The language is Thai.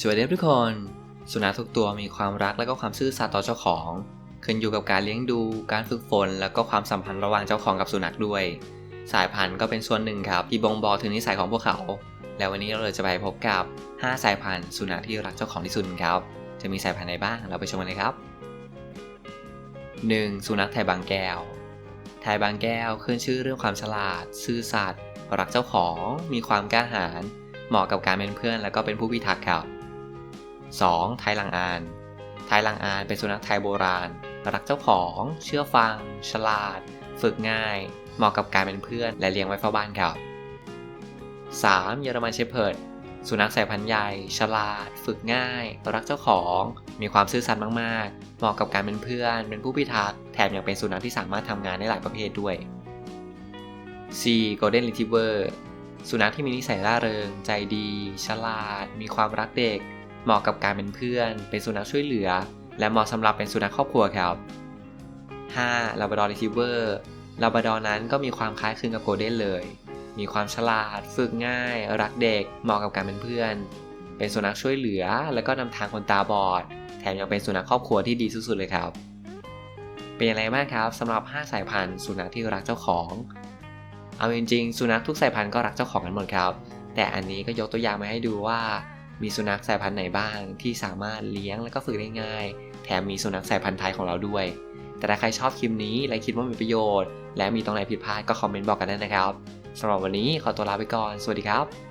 สวัสดีทุกคน สุนัขทุกตัวมีความรักและก็ความซื่อสัตย์ต่อเจ้าของ ขึ้นอยู่กับการเลี้ยงดู การฝึกฝน แล้วก็ความสัมพันธ์ระหว่างเจ้าของกับสุนัขด้วย สายพันธุ์ก็เป็นส่วนหนึ่งครับที่บ่งบอกถึงนิสัยของพวกเขา แล้ววันนี้เราเลยจะไปพบกับ 5 สายพันธุ์สุนัขที่รักเจ้าของที่สุดครับ จะมีสายพันธุ์ไหนบ้างเราไปชมกันเลยครับ 1. สุนัขไทยบางแก้ว ไทยบางแก้วขึ้นชื่อเรื่องความฉลาด ซื่อสัตย์รักเจ้าของ มีความกล้าหาญเหมาะกับการเป็นเพื่อน และก็เป็นผู้พิทักษ์ครับ 2. ไทยลังอาน ไทยลังอานเป็นสุนัขไทยโบราณ รักเจ้าของ เชื่อฟัง ฉลาด ฝึกง่าย เหมาะกับการเป็นเพื่อน และเลี้ยงไว้เฝ้าบ้านครับ 3. เยอรมันเชพเพิร์ด สุนัขสายพันธุ์ใหญ่ ฉลาด ฝึกง่าย รักเจ้าของ มีความซื่อสัตย์มาก ๆ เหมาะกับการเป็นเพื่อน เป็นผู้พิทักษ์ แถมยังเป็นสุนัขที่สามารถทำงานได้หลายประเภทด้วย 4. Golden Retriever สุนัขที่มีนิสัยร่าเริง ใจดี ฉลาด มีความรักเด็ก เหมาะกับการเป็นเพื่อน เป็นสุนัขช่วยเหลือ และเหมาะสำหรับเป็นสุนัขครอบครัวครับ 5. Labrador Retriever ลาบราดอร์นั้นก็มีความคล้ายคลึงกับโกลเด้นเลย มีความฉลาด ฝึกง่าย รักเด็ก เหมาะกับการเป็นเพื่อน เป็นสุนัขช่วยเหลือ แล้วก็นำทางคนตาบอด แถมยังเป็นสุนัขครอบครัวที่ดีสุดๆเลยครับ เป็นอย่างไรบ้างครับสำหรับ 5 สายพันธุ์สุนัขที่รักเจ้าของ เอาจริงๆ สุนัขทุกสายพันธุ์ก็รักเจ้าของกันหมดครับ แต่อันนี้ก็ยกตัวอย่างมาให้ดูว่า มีสุนัขสายพันธุ์ไหนบ้างที่สามารถเลี้ยงแล้วก็ฝึกได้ง่าย แถมมีสุนัขสายพันธุ์ไทยของเราด้วย แต่ถ้าใครชอบคลิปนี้และคิดว่ามีประโยชน์ และมีตรงไหนผิดพลาดก็คอมเมนต์บอกกันได้นะครับสำหรับวันนี้ขอตัวลาไปก่อน สวัสดีครับ